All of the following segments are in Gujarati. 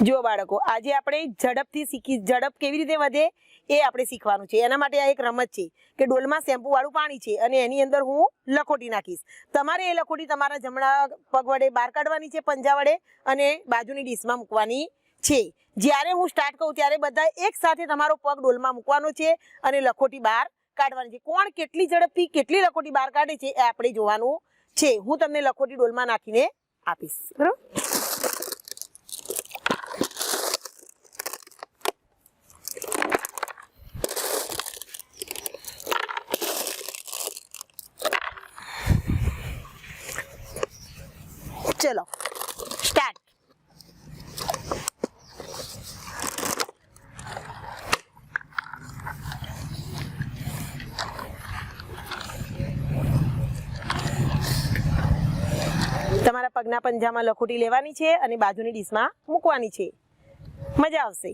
જુઓ બાળકો, આજે આપણે ઝડપથી શીખી, ઝડપ કેવી રીતે વધે એ આપણે શીખવાનું છે. એના માટે આ એક રમત છે કે ડોલમાં શેમ્પૂવાળું પાણી છે અને એની અંદર હું લખોટી નાખીશ. તમારે એ લખોટી તમારા જમણા પગ વડે બહાર કાઢવાની છે, પંજા વડે અને બાજુની ડીશમાં મૂકવાની છે. જ્યારે હું સ્ટાર્ટ કરું ત્યારે બધા એક સાથે તમારો પગ ડોલમાં મૂકવાનો છે અને લખોટી બહાર કાઢવાની છે. કોણ કેટલી ઝડપથી કેટલી લખોટી બહાર કાઢે છે એ આપણે જોવાનું છે. હું તમને લખોટી ડોલમાં નાખીને આપીશ. બરોબર? ચલો સ્ટાર્ટ તમારા પગના પંજામાં લખોટી લેવાની છે અને બાજુની ડીશમાં મૂકવાની છે. મજા આવશે.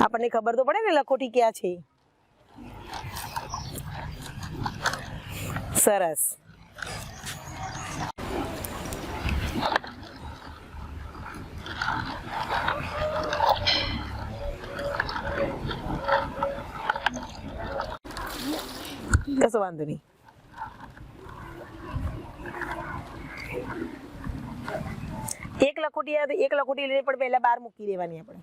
આપણને ખબર તો પડે ને લખોટી ક્યાં છે. સરસ. કશો વાંધો નહીં. એક લખોટી આવે એક લખોટી લઈને પણ પહેલા બહાર મૂકી દેવાની આપણે.